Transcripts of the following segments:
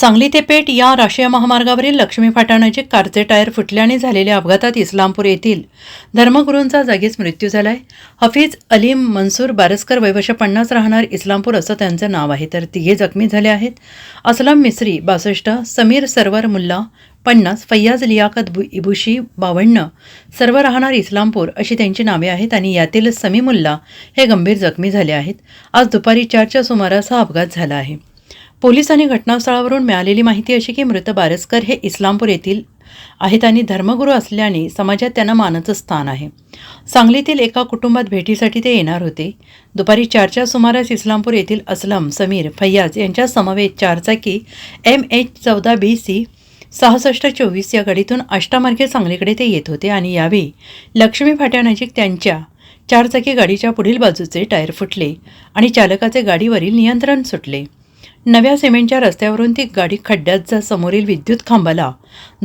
सांगली ते पेठ या राष्ट्रीय महामार्गावरील लक्ष्मी फाटानजीक कारचे टायर फुटल्याने झालेल्या अपघातात इस्लामपूर येथील धर्मगुरूंचा जागीच मृत्यू झालाय. हफीज अलीम मनसूर बारसकर वैवश पन्नास राहणार इस्लामपूर असं त्यांचं नाव आहे. तर तिघे जखमी झाले आहेत. असलम मिस्री बासष्ट समीर सरवर मुल्ला पन्नास फैयाज लियाकत बु इबुशी बावन्न सर्व राहणार इस्लामपूर अशी त्यांची नावे आहेत आणि यातील समीमुल्ला हे गंभीर जखमी झाले आहेत. आज दुपारी चारच्या सुमारास हा अपघात झाला आहे. पोलिसांनी घटनास्थळावरून मिळालेली माहिती अशी की मृत बारसकर हे इस्लामपूर येथील आहेत आणि धर्मगुरू असल्याने समाजात त्यांना मानाचं स्थान आहे. सांगलीतील एका कुटुंबात भेटीसाठी ते येणार होते. दुपारी चारच्या सुमारास इस्लामपूर येथील असलम समीर फैयाज यांच्या समवेत चारचाकी एम एच चौदा बी सी सहासष्ट चोवीस या गाडीतून आष्टामार्गे सांगलीकडे ते येत होते आणि यावेळी लक्ष्मी फाट्यानजीक त्यांच्या चारचाकी गाडीच्या पुढील बाजूचे टायर फुटले आणि चालकाचे गाडीवरील नियंत्रण सुटले. नव्या सिमेंटच्या रस्त्यावरून ती गाडी खड्ड्यात समोरील विद्युत खांबाला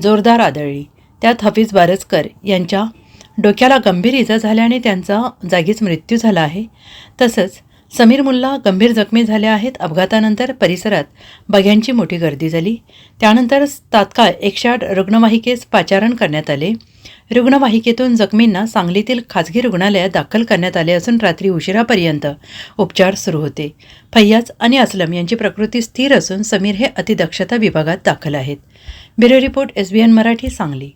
जोरदार आदळली. त्यात हफीज बारसकर यांच्या डोक्याला गंभीर इजा झाल्याने त्यांचा जागीच मृत्यू झाला आहे. तसंच समीर मुल्ला गंभीर जखमी झाले आहेत. अपघातानंतर परिसरात बघ्यांची मोठी गर्दी झाली. त्यानंतर तात्काळ एकशे आठ रुग्णवाहिकेस पाचारण करण्यात आले. रुग्णवाहिकेतून जखमींना सांगलीतील खाजगी रुग्णालयात दाखल करण्यात आले असून रात्री उशिरापर्यंत उपचार सुरू होते. फैयाज आणि असलम यांची प्रकृती स्थिर असून समीर हे अतिदक्षता विभागात दाखल आहेत. Bureau report S B N Marathi Sangli.